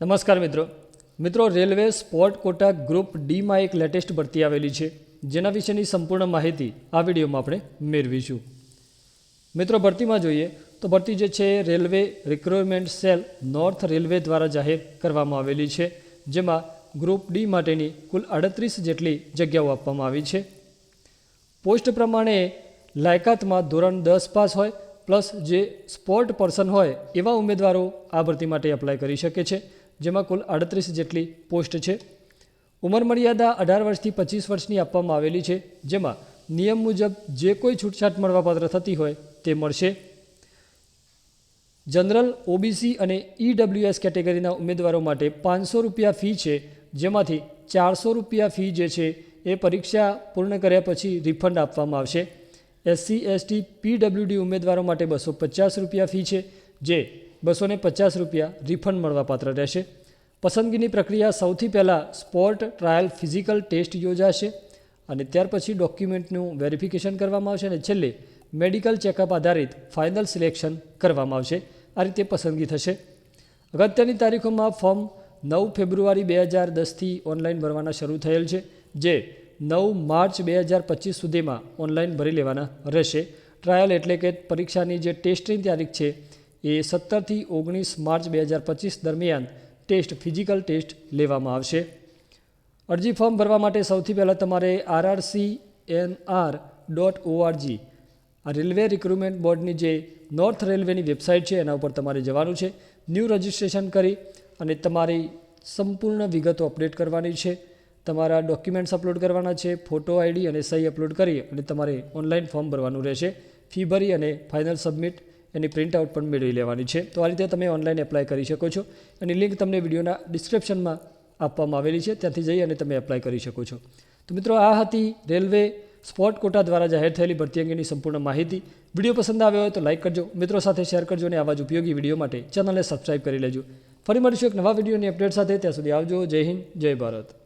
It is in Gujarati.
નમસ્કાર મિત્રો. મિત્રો, રેલવે સ્પોર્ટ કોટા ગ્રુપ ડીમાં એક લેટેસ્ટ ભરતી આવેલી છે. જેના વિશેની સંપૂર્ણ માહિતી આ વિડીયોમાં આપણે મેળવીશું. મિત્રો, ભરતીમાં જોઈએ તો ભરતી જે છે, railway recruitment cell north railway દ્વારા જાહેર કરવામાં આવેલી છે. જેમાં ગ્રુપ ડી માટેની કુલ અડત્રીસ જેટલી જગ્યાઓ આપવામાં આવી છે. પોસ્ટ પ્રમાણે લાયકાતમાં ધોરણ દસ પાસ હોય, પ્લસ જે સ્પોર્ટ પર્સન હોય એવા ઉમેદવારો આ ભરતી માટે એપ્લાય કરી શકે છે. જેમાં કુલ આડત્રીસ જેટલી પોસ્ટ છે. ઉંમર મર્યાદા અઢાર વર્ષથી પચીસ વર્ષની આપવામાં આવેલી છે, જેમાં નિયમ મુજબ જે કોઈ છૂટછાટ મળવાપાત્ર થતી હોય તે મળશે. જનરલ, ઓબીસી અને ઈડબ્લ્યુએસ કેટેગરીના ઉમેદવારો માટે પાંચસો રૂપિયા ફી છે, જેમાંથી ચારસો રૂપિયા ફી જે છે એ પરીક્ષા પૂર્ણ કર્યા પછી રિફંડ આપવામાં આવશે. એસસી, એસટી પીડબ્લ્યુડી ઉમેદવારો માટે બસો પચાસ રૂપિયા ફી છે, જે બસો પચાસ રૂપિયા રિફંડ મળવાપાત્ર રહેશે. પસંદગીની પ્રક્રિયા સૌથી પહેલાં સ્પોર્ટ ટ્રાયલ ફિઝિકલ ટેસ્ટ યોજાશે અને ત્યાર પછી ડોક્યુમેન્ટનું વેરિફિકેશન કરવામાં આવશે અને છેલ્લે મેડિકલ ચેકઅપ આધારિત ફાઇનલ સિલેક્શન કરવામાં આવશે. આ રીતે પસંદગી થશે. અગત્યની તારીખોમાં ફોર્મ નવ ફેબ્રુઆરી બે હજાર દસથી ઓનલાઈન ભરવાના શરૂ થયેલ છે, જે નવ માર્ચ બે હજાર પચીસ સુધીમાં ઓનલાઈન ભરી લેવાના રહેશે. ટ્રાયલ એટલે કે પરીક્ષાની જે ટેસ્ટની તારીખ છે એ સત્તરથી ઓગણીસ માર્ચ બે હજાર પચીસ દરમિયાન ટેસ્ટ, ફિઝિકલ ટેસ્ટ લેવામાં આવશે. અરજી ફોર્મ ભરવા માટે સૌથી પહેલાં તમારે RRC N R dot ORG, આ રેલવે રિક્રુટમેન્ટ બોર્ડની જે નોર્થ રેલવેની વેબસાઇટ છે, એના ઉપર તમારે જવાનું છે. ન્યૂ રજિસ્ટ્રેશન કરી અને તમારી સંપૂર્ણ વિગતો અપડેટ કરવાની છે. તમારા ડોક્યુમેન્ટ્સ અપલોડ કરવાના છે, ફોટો આઈડી અને સહી અપલોડ કરી અને તમારે ઓનલાઈન ફોર્મ ભરવાનું રહેશે. ફી ભરી અને ફાઇનલ સબમિટ એની પ્રિન્ટઆઉટ પણ મેળવી લેવાની છે. તો આ રીતે તમે ઓનલાઈન એપ્લાય કરી શકો છો. એની લિંક તમને વિડીયોના ડિસ્ક્રિપ્શનમાં આપવામાં આવેલી છે. ત્યાંથી જઈ અને તમે એપ્લાય કરી શકો છો. તો મિત્રો, આ હતી રેલવે સ્પોર્ટ કોટા દ્વારા જાહેર થયેલી ભરતી અંગેની સંપૂર્ણ માહિતી. વીડિયો પસંદ આવ્યો હોય તો લાઇક કરજો. મિત્રો સાથે શેર કરજો અને આવા જ ઉપયોગી વીડિયો માટે ચેનલને સબસ્ક્રાઇબ કરી લેજો. ફરી મળીશું એક નવા વિડીયોની અપડેટ સાથે. ત્યાં સુધી આવજો. જય હિન્દ. જય ભારત.